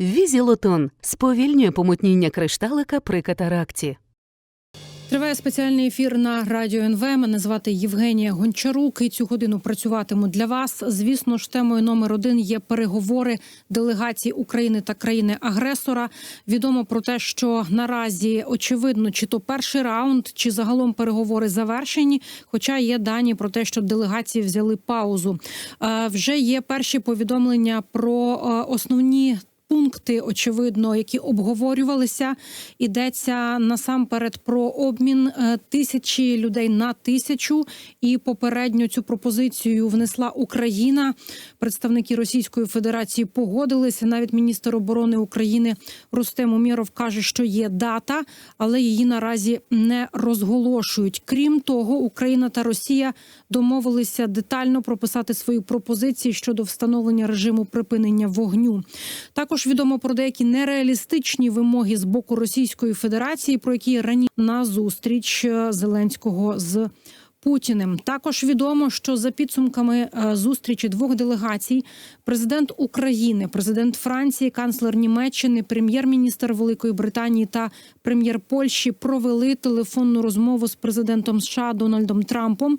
Візілотон сповільнює помутніння кришталика при катаракті. Триває спеціальний ефір на радіо НВ. Мене звати Євгенія Гончарук. І цю годину працюватиму для вас. Звісно ж, темою номер один є переговори делегацій України та країни-агресора. Відомо про те, що наразі очевидно, чи то перший раунд, чи загалом переговори завершені. Хоча є дані про те, що делегації взяли паузу. Е, Вже є перші повідомлення про е, основні. Пункти, очевидно, які обговорювалися, йдеться насамперед про обмін е, тисячі людей на тисячу. І попередньо цю пропозицію внесла Україна. Представники Російської Федерації погодилися. Навіть міністр оборони України Рустем Умєров каже, що є дата, але її наразі не розголошують. Крім того, Україна та Росія домовилися детально прописати свої пропозиції щодо встановлення режиму припинення вогню. Також відомо про деякі нереалістичні вимоги з боку Російської Федерації, про які раніше на зустріч е, Зеленського з. Путіним також відомо, що за підсумками е, зустрічі двох делегацій, президент України, президент Франції, канцлер Німеччини, прем'єр-міністр Великої Британії та прем'єр Польщі провели телефонну розмову з президентом США Дональдом Трампом.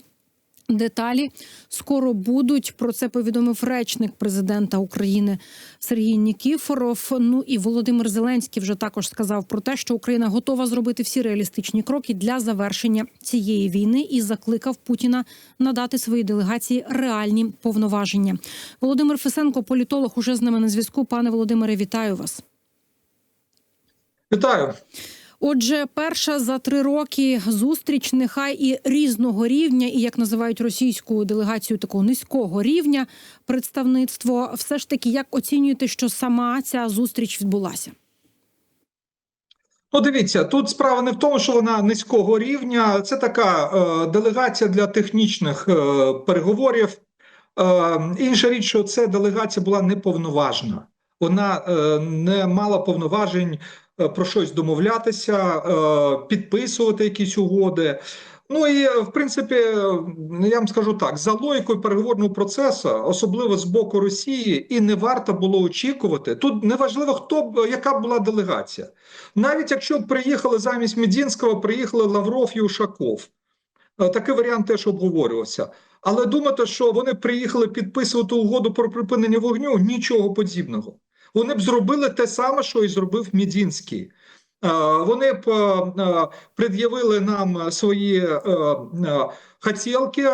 Деталі скоро будуть. Про це повідомив речник президента України Сергій Нікіфоров. Ну і Володимир Зеленський вже також сказав про те, що Україна готова зробити всі реалістичні кроки для завершення цієї війни і закликав Путіна надати своїй делегації реальні повноваження. Володимир Фесенко, політолог, уже з нами на зв'язку. Пане Володимире, вітаю вас. Вітаю. Отже, перша за три роки зустріч, нехай і різного рівня, і як називають російську делегацію такого низького рівня представництво. Все ж таки, як оцінюєте, що сама ця зустріч відбулася? Ну, дивіться, тут справа не в тому, що вона низького рівня. Це така е, делегація для технічних е, переговорів. Е, інша річ, що це делегація була неповноважна. Вона е, не мала повноважень про щось домовлятися, е, підписувати якісь угоди. Ну і в принципі, я вам скажу так: за логікою переговорного процесу, особливо з боку Росії, і не варто було очікувати. Тут неважливо, хто б яка була делегація, навіть якщо приїхали замість Медінського, приїхали Лавров і Ушаков. Е, Такий варіант теж обговорювався. Але думати, що вони приїхали підписувати угоду про припинення вогню, нічого подібного. Вони б зробили те саме, що і зробив Медінський. Е, Вони б е, е, пред'явили нам свої хотілки,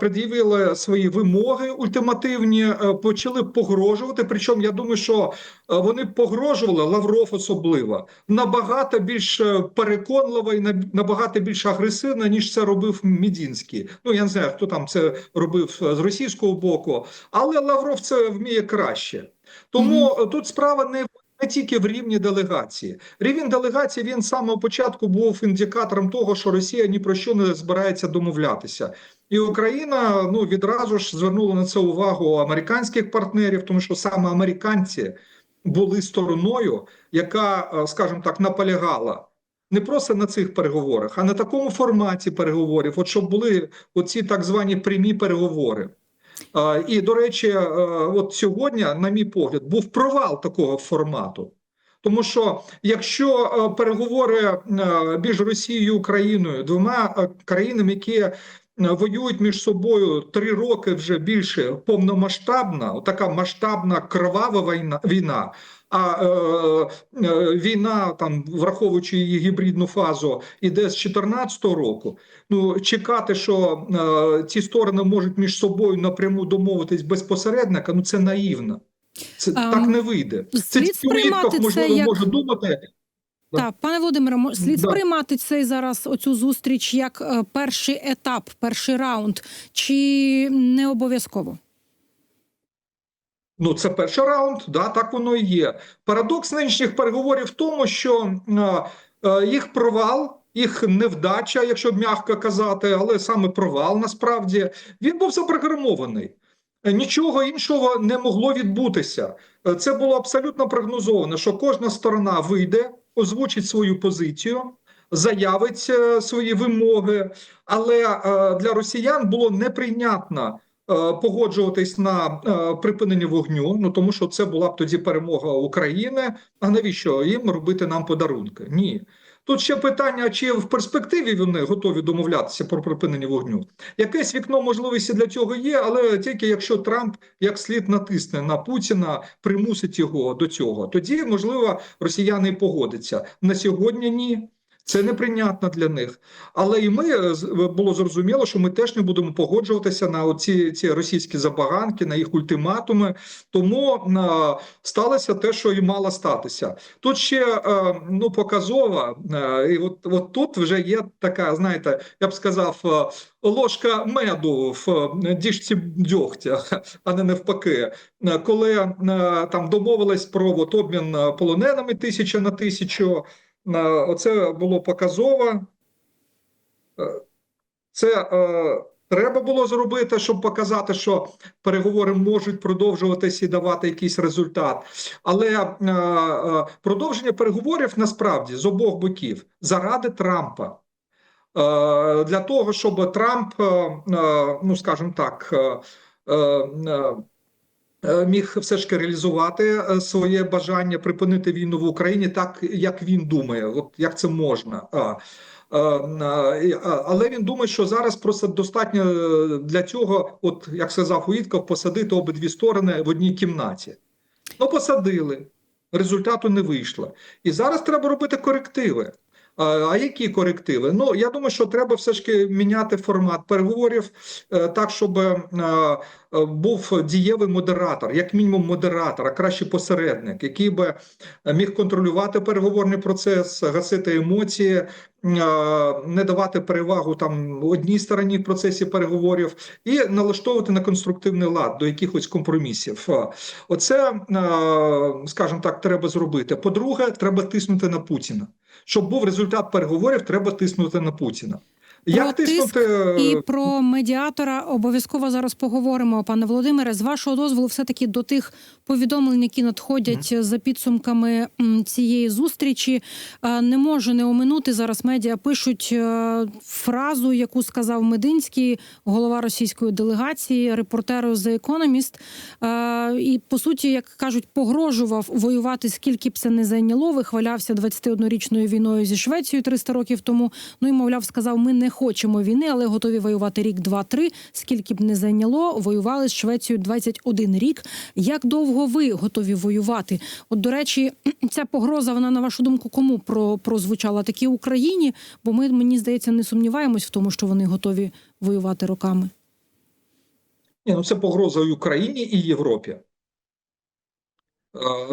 пред'явили свої вимоги ультимативні, почали погрожувати. Причому я думаю, що вони погрожували Лавров особливо набагато більш переконливо і набагато більш агресивно, ніж це робив Медінський. Ну я не знаю, хто там це робив з російського боку, але Лавров це вміє краще. Тому е, тут справа не не тільки в рівні делегації. Рівень делегації він з самого початку був індикатором того, що Росія ні про що не збирається домовлятися. І Україна ну відразу ж звернула на це увагу американських партнерів, тому що саме американці були стороною, яка, е, скажімо так, наполягала. Не просто на цих переговорах, а на такому форматі переговорів, от щоб були оці так звані прямі переговори. І, до речі, е, от сьогодні, на мій погляд, був провал такого формату. Тому що якщо е, переговори е, між Росією і Україною, двома країнами, які воюють між собою три роки вже більше повномасштабна, така масштабна кровава війна, війна а е, е, війна, там, враховуючи її гібридну фазу, іде з 2014 року. Ну чекати, що е, ці сторони можуть між собою напряму домовитись без посередника, ну це наївно. Це А, так не вийде. Це сприймати це можливо, як- може думати. Так, пане Володимире, слід Да. сприймати цей зараз оцю зустріч як е, перший етап, перший раунд, чи не обов'язково? Ну, це перший раунд, да, так воно і є. Парадокс нинішніх переговорів в тому, що е, е, їх провал, їх невдача, якщо м'яко казати, але саме провал насправді він був запрограмований. Е, Нічого іншого не могло відбутися. Е, Це було абсолютно прогнозовано, що кожна сторона вийде, озвучить свою позицію, заявить е, свої вимоги. Але е, для росіян було неприйнятно погоджуватись на е, припинення вогню. Ну тому що це була б тоді перемога України. А навіщо їм робити нам подарунки? Ні. Тут ще питання: чи в перспективі вони готові домовлятися про припинення вогню? Якесь вікно можливості для цього є, але тільки якщо Трамп як слід натисне на Путіна, примусить його до цього, тоді можливо росіяни погодяться. На сьогодні ні. Це неприйнятно для них. Але і ми е, з- було зрозуміло, що ми теж не будемо погоджуватися на оці ці російські забаганки, на їх ультиматуми. Тому е, сталося те, що і мало статися. Тут ще е, ну показово, е, і от, от тут вже є така, знаєте, я б сказав, е, ложка меду в е, діжці дьогтя, а не навпаки. Е, Коли е, там домовились про от, обмін е, полоненими тисяча на тисячу. Оце було показово. Е, Це е, треба було зробити, щоб показати, що переговори можуть продовжуватися і давати якийсь результат. Але е, е, продовження переговорів насправді з обох боків заради Трампа. Е, Для того, щоб Трамп, е, е, ну скажімо так, е, е, міг все ж таки реалізувати е, своє бажання припинити війну в Україні так, як він думає, от як це можна. Е, е, Але він думає, що зараз просто достатньо е, для цього, от як сказав Уїтков, посадити обидві сторони в одній кімнаті. Ну, посадили, результату не вийшло. І зараз треба робити корективи. А, які корективи? Ну я думаю, що треба все ж таки міняти формат переговорів е, так, щоб е, е, був дієвий модератор, як мінімум модератор, а краще посередник, який би міг контролювати переговорний процес, гасити емоції, е, не давати перевагу там одній стороні в процесі переговорів і налаштовувати на конструктивний лад до якихось компромісів. Е, Оце, е, скажімо так, треба зробити. По-друге, треба тиснути на Путіна. Щоб був результат переговорів, треба тиснути на Путіна. Як тиск тиснути І про медіатора обов'язково зараз поговоримо, пане Володимире. З вашого дозволу, все таки до тих повідомлень, які надходять за підсумками цієї зустрічі. е, Не можу не оминути зараз. Медіа пишуть е, фразу, яку сказав Мединський, голова російської делегації, репортеру The Economist. Е, І по суті, як кажуть, погрожував воювати скільки б це не зайняло. Вихвалявся 21-річною війною зі Швецією 300 років тому. Ну і мовляв, сказав: ми не хочемо війни, але готові воювати рік, два-три. Скільки б не зайняло, воювали з Швецією 21 рік. Як довго ви готові воювати? От до речі, ця погроза, вона на вашу думку, кому про прозвучала? Такі Україні? Бо ми мені здається не сумніваємось в тому, що вони готові воювати роками. Ні, ну це погроза і Україні і Європі. Е,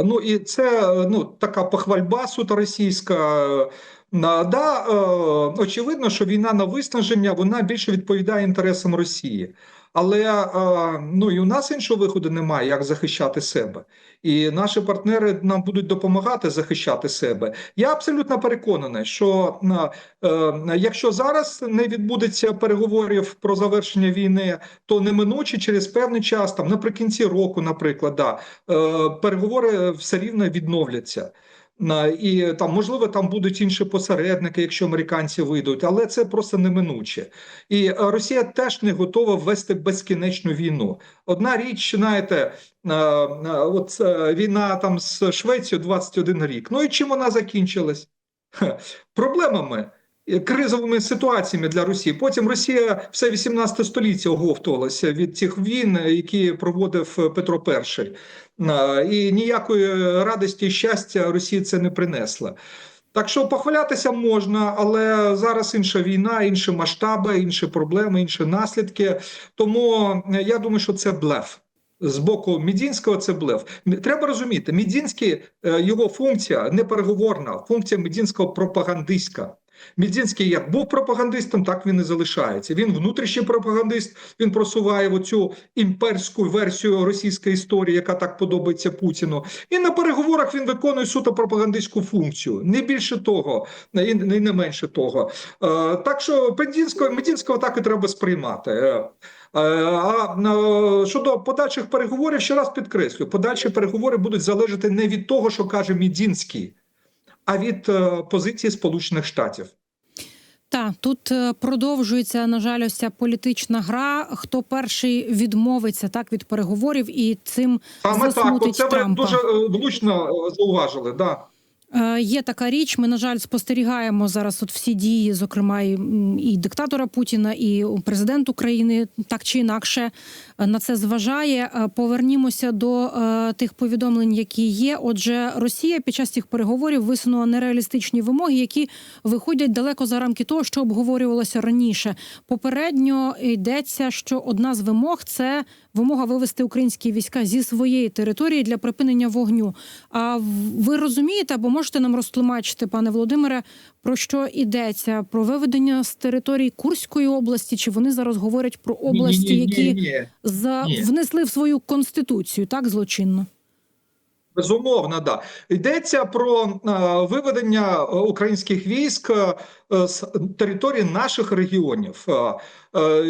Ну і це е, ну, така похвальба суто російська. Да, е, очевидно, що війна на виснаження вона більше відповідає інтересам Росії. Але е, ну і у нас іншого виходу немає, як захищати себе. І наші партнери нам будуть допомагати захищати себе. Я абсолютно переконаний, що е, якщо зараз не відбудеться переговорів про завершення війни, то неминуче через певний час, там наприкінці року, наприклад, да, переговори все рівно відновляться. І там, можливо, там будуть інші посередники, якщо американці вийдуть, але це просто неминуче. І Росія теж не готова ввести безкінечну війну. Одна річ, знаєте, е, е, от е, війна там з Швецією 21 рік. Ну і чим вона закінчилась? Проблемами. Е, Кризовими ситуаціями для Росії. Потім Росія все 18 століття оговтувалася від цих війн, які проводив е, Петро І. І ніякої радості і щастя Росії це не принесла. Так що похвалятися можна, але зараз інша війна, інші масштаби, інші проблеми, інші наслідки. Тому е, я думаю, що це блеф. З боку Мідінського це блеф. Треба розуміти, Мідінський його функція не переговорна, функція Мідінського пропагандистська. Мідзінський як був пропагандистом, так він і залишається. Він внутрішній пропагандист. Він просуває оцю імперську версію російської історії, яка так подобається Путіну. І на переговорах він виконує суто пропагандистську функцію. Не більше того, і не менше того. Е, Так що Медінського, Медінського так і треба сприймати. Е, А е, щодо подальших переговорів, ще раз підкреслю: подальші переговори будуть залежати не від того, що каже Мідінський, а від е, позиції Сполучених Штатів. Та тут е, продовжується на жаль, ось ця політична гра. Хто перший відмовиться так від переговорів і цим Саме так, засмутить ви Трампа. дуже е, влучно зауважили. Да. Е, Є така річ. Ми на жаль спостерігаємо зараз. От всі дії, зокрема, і, диктатора Путіна, і президент України так чи інакше е, на це зважає. Е, Повернімося до тих повідомлень, які є. Отже, Росія під час цих переговорів висунула нереалістичні вимоги, які виходять далеко за рамки того, що обговорювалося раніше. Попередньо йдеться, що одна з вимог це вимога вивести українські війська зі своєї території для припинення вогню. А ви розумієте або можете нам розтлумачити, пане Володимире, про що йдеться? Про виведення з території Курської області? Чи вони зараз говорять про області, Ні, ні, ні, які ні. за Ні. внесли в свою конституцію, так злочинно? Безумовно, да йдеться про е, виведення е, українських військ е, з території наших регіонів, е,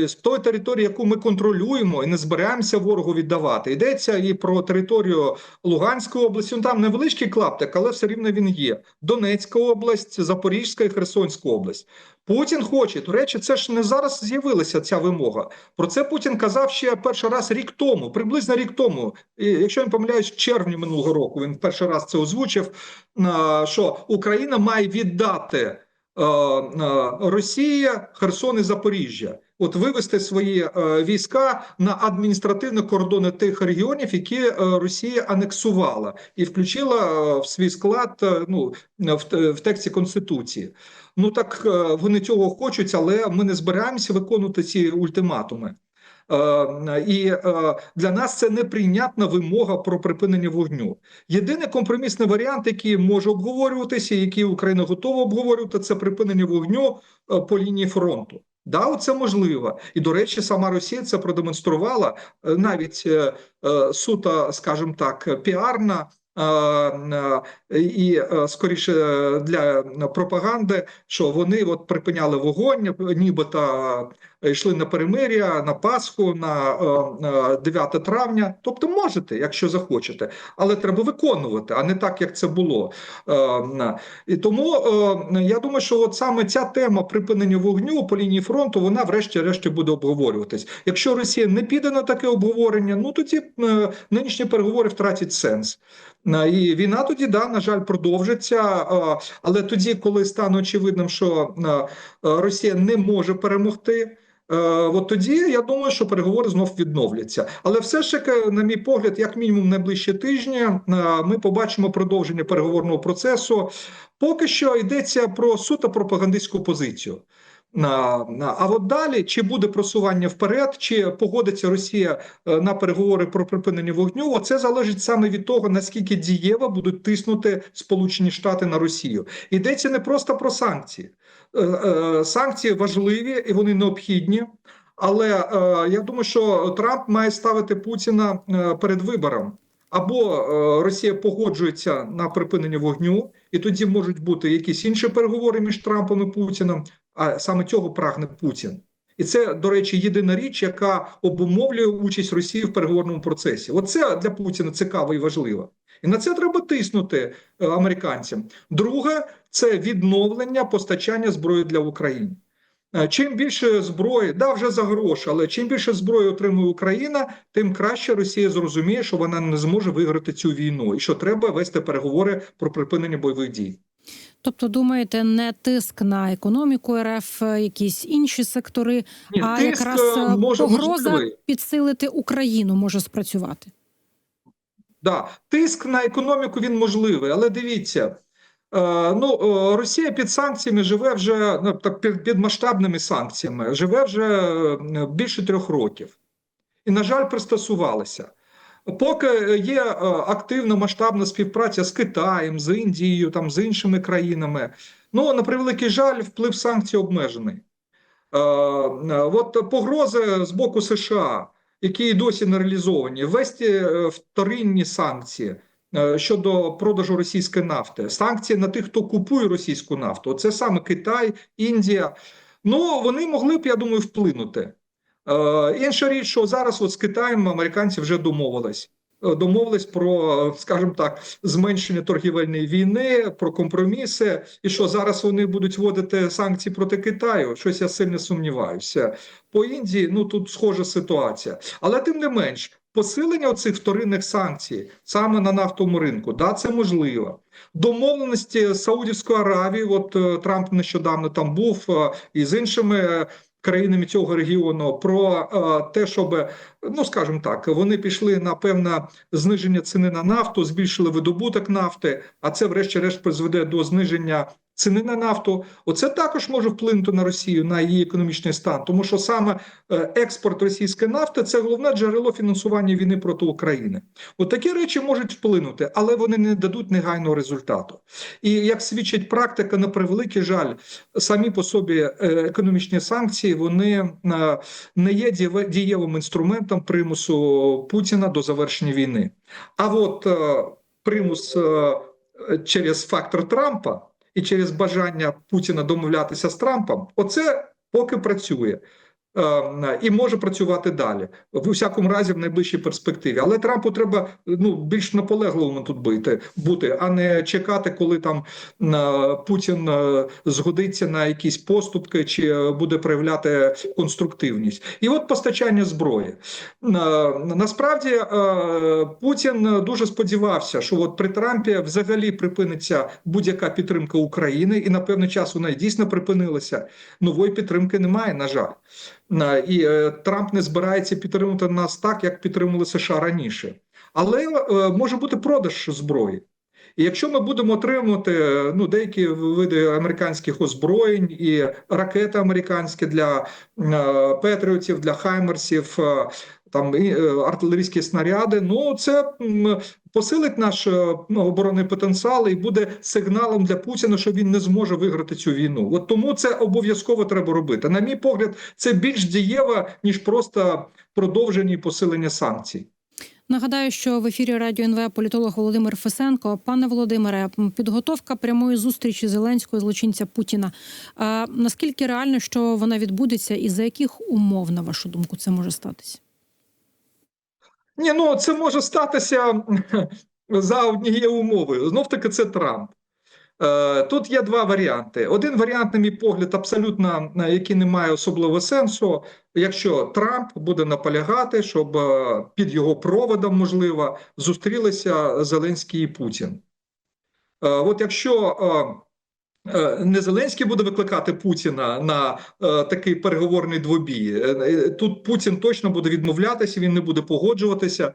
з тої території, яку ми контролюємо і не збираємося ворогу віддавати. Йдеться і про територію Луганської області. Ну, там невеличкий клаптик, але все рівно він є. Донецька область, Запорізька і Херсонська область. Путін хоче. До речі, це ж не зараз з'явилася ця вимога. Про це Путін казав ще перший раз рік тому, приблизно рік тому. Якщо я не помиляюсь, в червні минулого року він перший раз це озвучив. е, Що Україна має віддати е, е, Росії Херсон і Запоріжжя. От вивести свої е, війська на адміністративні кордони тих регіонів, які е, Росія анексувала, і включила е, в свій склад ну в, в тексті конституції. Ну так вони цього хочуть, але ми не збираємося виконувати ці ультиматуми. І для нас це неприйнятна вимога про припинення вогню. Єдиний компромісний варіант, який може обговорюватися, який Україна готова обговорювати, це припинення вогню по лінії фронту. Да, це можливо, і до речі, сама Росія це продемонструвала е, навіть е, е, суто, скажімо так, піарна. І скоріше для пропаганди, що вони от припиняли вогонь, нібито йшли на перемир'я, на Пасху, на е, е, 9 травня. Тобто можете, якщо захочете, але треба виконувати, а не так, як це було. Е, е, І тому е, я думаю, що от саме ця тема припинення вогню по лінії фронту, вона врешті-решті буде обговорюватись. Якщо Росія не піде на таке обговорення, ну тоді е, нинішні переговори втратять сенс. Е, І війна тоді, да, на жаль, продовжиться. е, Але тоді, коли стане очевидним, що е, е, Росія не може перемогти. Е, От тоді я думаю, що переговори знов відновляться. Але все ж таки, на мій погляд, як мінімум, найближчі тижні е, ми побачимо продовження переговорного процесу. Поки що йдеться про суто пропагандистську позицію. На- А от далі чи буде просування вперед, чи погодиться Росія е, на переговори про припинення вогню? Оце залежить саме від того, наскільки дієво будуть тиснути Сполучені Штати на Росію. Йдеться не просто про санкції. Е, е, Санкції важливі і вони необхідні. Але е, я думаю, що Трамп має ставити Путіна перед вибором. Або Росія погоджується на припинення вогню, і тоді можуть бути якісь інші переговори між Трампом і Путіним. А саме цього прагне Путін. І це, до речі, єдина річ, яка обумовлює участь Росії в переговорному процесі. Оце для Путіна цікаво і важливо. І на це треба тиснути американцям. Друге, це відновлення постачання зброї для України. Е, Чим більше зброї, да, вже за гроші, але чим більше зброї отримує Україна, тим краще Росія зрозуміє, що вона не зможе виграти цю війну, і що треба вести переговори про припинення бойових дій. Тобто, думаєте, не тиск на економіку РФ, якісь інші сектори, Ні, а тиск, якраз е, е, може погроза можливий. підсилити Україну може спрацювати. Да, тиск на економіку він можливий, але дивіться. Е, Ну, е, Росія під санкціями живе вже ну, так під, масштабними санкціями, живе вже е, більше трьох років, і на жаль, пристосувалися. Поки є активна масштабна співпраця з Китаєм, з Індією, там з іншими країнами. Ну на превеликий жаль, вплив санкцій обмежений. От погрози з боку США, які досі не реалізовані, ввести вторинні санкції щодо продажу російської нафти, санкції на тих, хто купує російську нафту. Це саме Китай, Індія. Ну вони могли б, я думаю, вплинути. Е, Інша річ, що зараз от з Китаєм американці вже домовились. е, домовились про, е, скажімо так, зменшення торгівельної війни, про компроміси. І що зараз вони будуть вводити санкції проти Китаю? Щось я сильно сумніваюся. По Індії ну тут схожа ситуація, але тим не менш. Посилення цих вторинних санкцій саме на нафтовому ринку, да, це можливо. Домовленості з Саудівською Аравією, от е, Трамп нещодавно там був е, і з іншими е, країнами цього регіону про те, щоб ну скажімо так, вони пішли на певне зниження ціни на нафту, збільшили видобуток нафти, а це, врешті-решт, призведе до зниження ціни на нафту. Оце також може вплинути на Росію на її економічний стан, тому що саме е, експорт російської нафти це головне джерело фінансування війни проти України. От такі речі можуть вплинути, але вони не дадуть негайного результату. І як свідчить практика, на превеликий жаль, самі по собі е, економічні санкції вони е, не є дієвим інструментом примусу Путіна до завершення війни. А от примус через фактор Трампа і через бажання Путіна домовлятися з Трампом, оце поки працює. Е, І може працювати далі в усякому разі в найближчій перспективі. Але Трампу треба ну більш наполегливим тут бути, бути, а не чекати, коли там е, Путін е, згодиться на якісь поступки чи буде проявляти конструктивність. І от постачання зброї. Насправді Путін дуже сподівався, що от при Трампі взагалі припиниться будь-яка підтримка України, і на певний час вона дійсно припинилася. Нової підтримки немає, на жаль. На- І е, Трамп не збирається підтримувати нас так, як підтримували США раніше. Але е, може бути продаж зброї. І якщо ми будемо отримувати е, ну, деякі види американських озброєнь і ракети американські для е, Петріотів, для Хаймерсів, е, там е, артилерійські снаряди, ну це посилить наш е, ну, оборонний потенціал і буде сигналом для Путіна, що він не зможе виграти цю війну. От тому це обов'язково треба робити. На мій погляд, це більш дієво, ніж просто продовження і посилення санкцій. Нагадаю, що в ефірі радіо НВ політолог Володимир Фесенко. Пане Володимире, підготовка прямої зустрічі Зеленського злочинця Путіна. А наскільки реально, що вона відбудеться, і за яких умов, на вашу думку, це може статися? Ні, ну це може статися за однієї умови. Знов таки, це Трамп. Е, Тут є два варіанти. Один варіант, на мій погляд, абсолютно е, який не має особливого сенсу. Якщо Трамп буде наполягати, щоб е, під його проводом, можливо, зустрілися Зеленський і Путін. От якщо не Зеленський буде викликати Путіна на е, такий переговорний двобій, е, е, тут Путін точно буде відмовлятися, він не буде погоджуватися.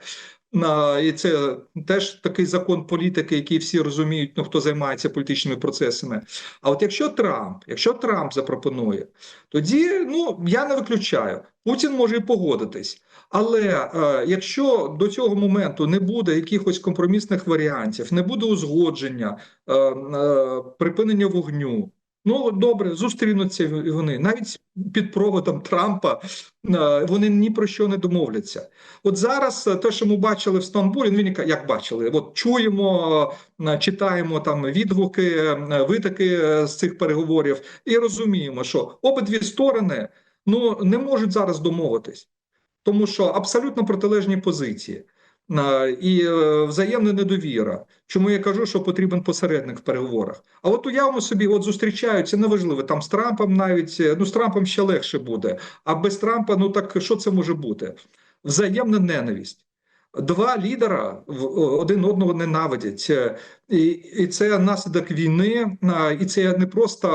І це теж такий закон політики, який всі розуміють, ну хто займається політичними процесами. А от якщо Трамп, якщо Трамп запропонує, тоді ну я не виключаю, Путін може і погодитись. Але е, якщо до цього моменту не буде якихось компромісних варіантів, не буде узгодження, е, е, припинення вогню. Ну добре, зустрінуться вони навіть під проводом Трампа. е, Вони ні про що не домовляться. От зараз е, те, що ми бачили в Стамбулі, ну, він як бачили, от чуємо, е, читаємо там відгуки, витоки з цих переговорів, і розуміємо, що обидві сторони ну не можуть зараз домовитись, тому що абсолютно протилежні позиції. І е, взаємна недовіра. Чому я кажу, що потрібен посередник в переговорах? А от уявимо собі, от зустрічаються неважливо там з Трампом, навіть е, ну з Трампом ще легше буде. А без Трампа, ну так що це може бути? Взаємна ненависть. Два лідера в- один одного ненавидять, Е, і, і це наслідок війни, і це не просто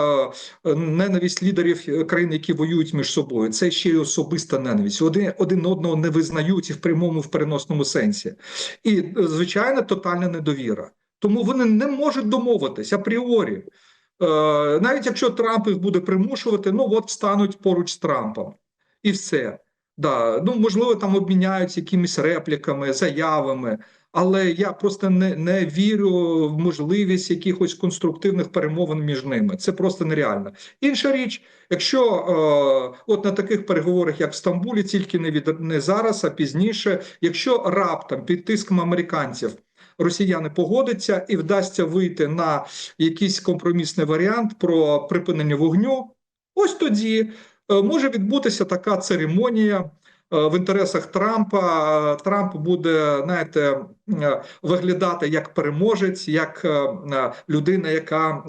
е, ненависть лідерів е, країн, які воюють між собою. Це ще й особиста ненависть. Один один одного не визнають і в прямому в переносному сенсі. І е, звичайно, тотальна недовіра. Тому вони не можуть домовитись апріорі. Е, навіть якщо Трамп їх буде примушувати, ну от стануть поруч з Трампом, і все. Да, ну можливо, там обміняються якимись репліками, заявами, але я просто не, не вірю в можливість якихось конструктивних перемовин між ними. Це просто нереально. Інша річ, якщо е, от на таких переговорах, як в Стамбулі, тільки не від не зараз, а пізніше, якщо раптом під тиском американців росіяни погодяться і вдасться вийти на якийсь компромісний варіант про припинення вогню, ось тоді. Е, Може відбутися така церемонія, е, в інтересах Трампа. Е, Трамп буде, знаєте, виглядати як переможець, як людина, яка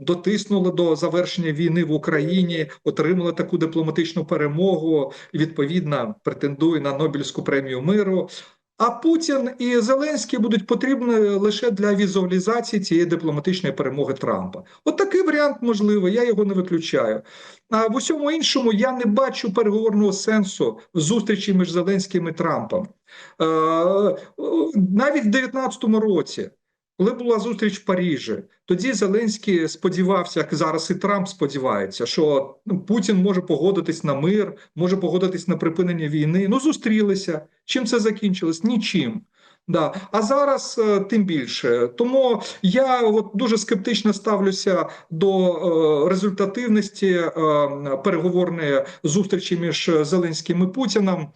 дотиснула до завершення війни в Україні, отримала таку дипломатичну перемогу і відповідно претендує на Нобелівську премію миру. А Путін і Зеленський будуть потрібні лише для візуалізації цієї дипломатичної перемоги Трампа. От такий варіант можливий, я його не виключаю. А в усьому іншому я не бачу переговорного сенсу в зустрічі між Зеленським і Трампом. Е, навіть в 2019 році. Коли була зустріч в Парижі, тоді Зеленський сподівався, як зараз і Трамп сподівається, що ну, Путін може погодитись на мир, може погодитись на припинення війни. Ну зустрілися. Чим це закінчилось? Нічим. Да. А зараз е, тим більше. Тому я от дуже скептично ставлюся до е, результативності е, переговорної зустрічі між Зеленським і Путіним.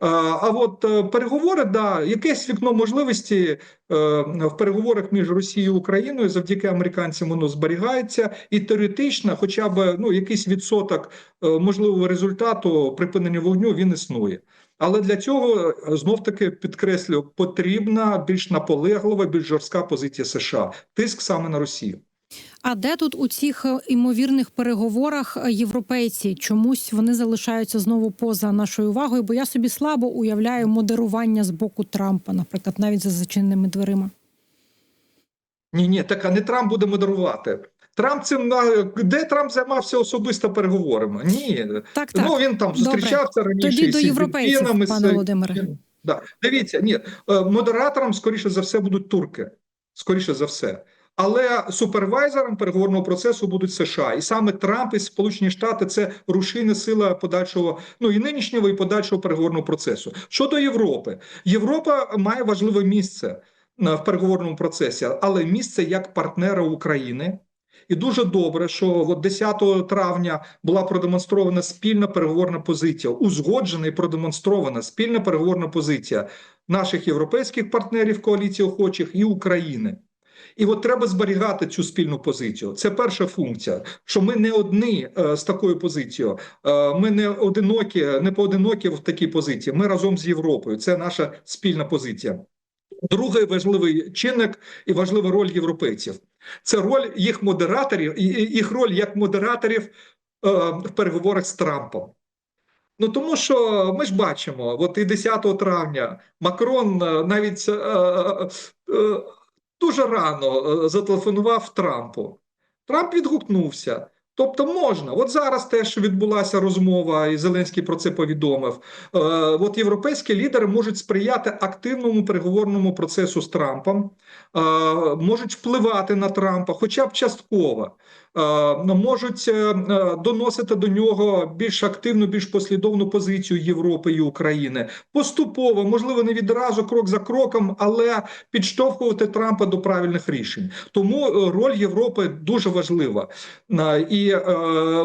А от переговори, да, якесь вікно можливості в переговорах між Росією і Україною завдяки американцям воно зберігається, і теоретично, хоча б ну якийсь відсоток можливого результату припинення вогню він існує. Але для цього знов таки підкреслю, потрібна більш наполеглива, більш жорстка позиція США, тиск саме на Росію. А де тут у цих е, імовірних переговорах е, європейці чомусь вони залишаються знову поза нашою увагою? Бо я собі слабо уявляю модерування з боку Трампа, наприклад, навіть за зачиненими дверима. Ні, ні, так а не Трамп буде модерувати. Трамп цим на де Трамп займався особисто переговорами? Ні, Так, так. ну він там зустрічався раніше Тоді до європейців, пане Володимире. Да. Дивіться, ні, е, модератором, скоріше за все, будуть турки. Скоріше за все. Але супервайзером переговорного процесу будуть США, і саме Трамп і Сполучені Штати це рушійна сила подальшого, ну і нинішнього, і подальшого переговорного процесу. Щодо Європи, Європа має важливе місце е, в переговорному процесі, але місце як партнера України. І дуже добре, що от 10 травня була продемонстрована спільна переговорна позиція, узгоджена і продемонстрована спільна переговорна позиція наших європейських партнерів коаліції охочих і України. І от треба зберігати цю спільну позицію. Це перша функція. Що ми не одні е, з такою позицією. Е, ми не одинокі, не поодинокі в такій позиції. Ми разом з Європою. Це наша спільна позиція. Другий важливий чинник і важлива роль європейців. Це роль їх модераторів, їх роль як модераторів е, в переговорах з Трампом. Ну тому що ми ж бачимо, от і 10 травня Макрон е, навіть е, е, е, дуже рано зателефонував Трампу. Трамп відгукнувся. Тобто можна. От зараз теж відбулася розмова, і Зеленський про це повідомив. Е, от європейські лідери можуть сприяти активному переговорному процесу з Трампом, е, можуть впливати на Трампа, хоча б частково. Е, можуть е, е, доносити до нього більш активну, більш послідовну позицію Європи і України. Поступово, можливо, не відразу, крок за кроком, але підштовхувати Трампа до правильних рішень. Тому роль Європи дуже важлива. І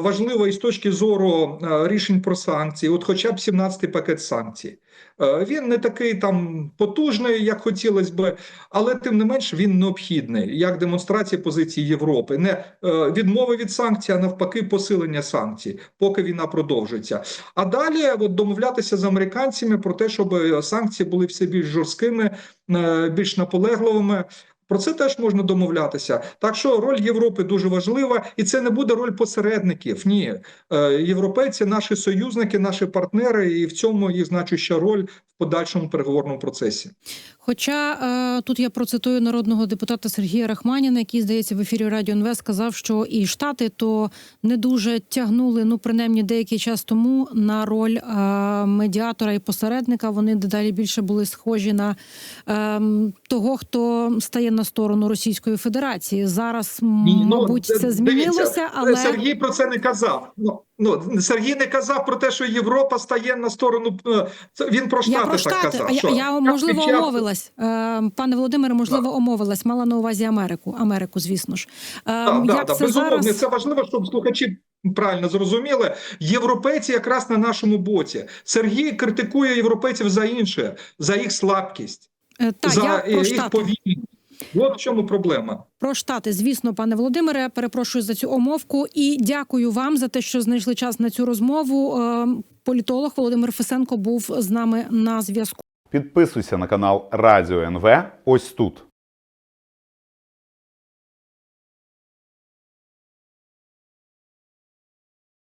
важлива із точки зору рішень про санкції, от хоча б 17-й пакет санкцій. Е, Він не такий там потужний, як хотілося би, але тим не менш він необхідний як демонстрація позиції Європи, не е, відмови від санкцій, а навпаки, посилення санкцій, поки війна продовжується. А далі от, домовлятися з американцями про те, щоб санкції були все більш жорсткими, е, більш наполегливими. Про це теж можна домовлятися. Так що роль Європи дуже важлива, і це не буде роль посередників. Ні, Е, європейці, наші союзники, наші партнери, і в цьому їх значуща роль в подальшому переговорному процесі. Хоча е, тут я процитую народного депутата Сергія Рахманіна, який здається в ефірі Радіо НВ, сказав, що і штати то не дуже тягнули, ну принаймні деякий час тому на роль е, медіатора і посередника. Вони дедалі більше були схожі на е, того, хто стає на сторону Російської Федерації. Зараз ну, мабуть це дивіться, змінилося, але Сергій про це не казав. Ну, ну Сергій не казав про те, що Європа стає на сторону. е, Він про штати я про так казав. Я, що я можливо час- омовилась, е, пане Володимире. Можливо, омовилась. Мала на увазі Америку. Америку, звісно ж. Е, да, як да, це безумовно, зараз? це важливо, щоб слухачі правильно зрозуміли. Європейці якраз на нашому боці. Сергій критикує європейців за інше, за їх слабкість, Е, Та за я е, їх штати. повільність. От в чому проблема. Про штати, звісно, пане Володимире, перепрошую за цю омовку і дякую вам за те, що знайшли час на цю розмову. Е, Політолог Володимир Фесенко був з нами на зв'язку. Підписуйся на канал Радіо НВ ось тут.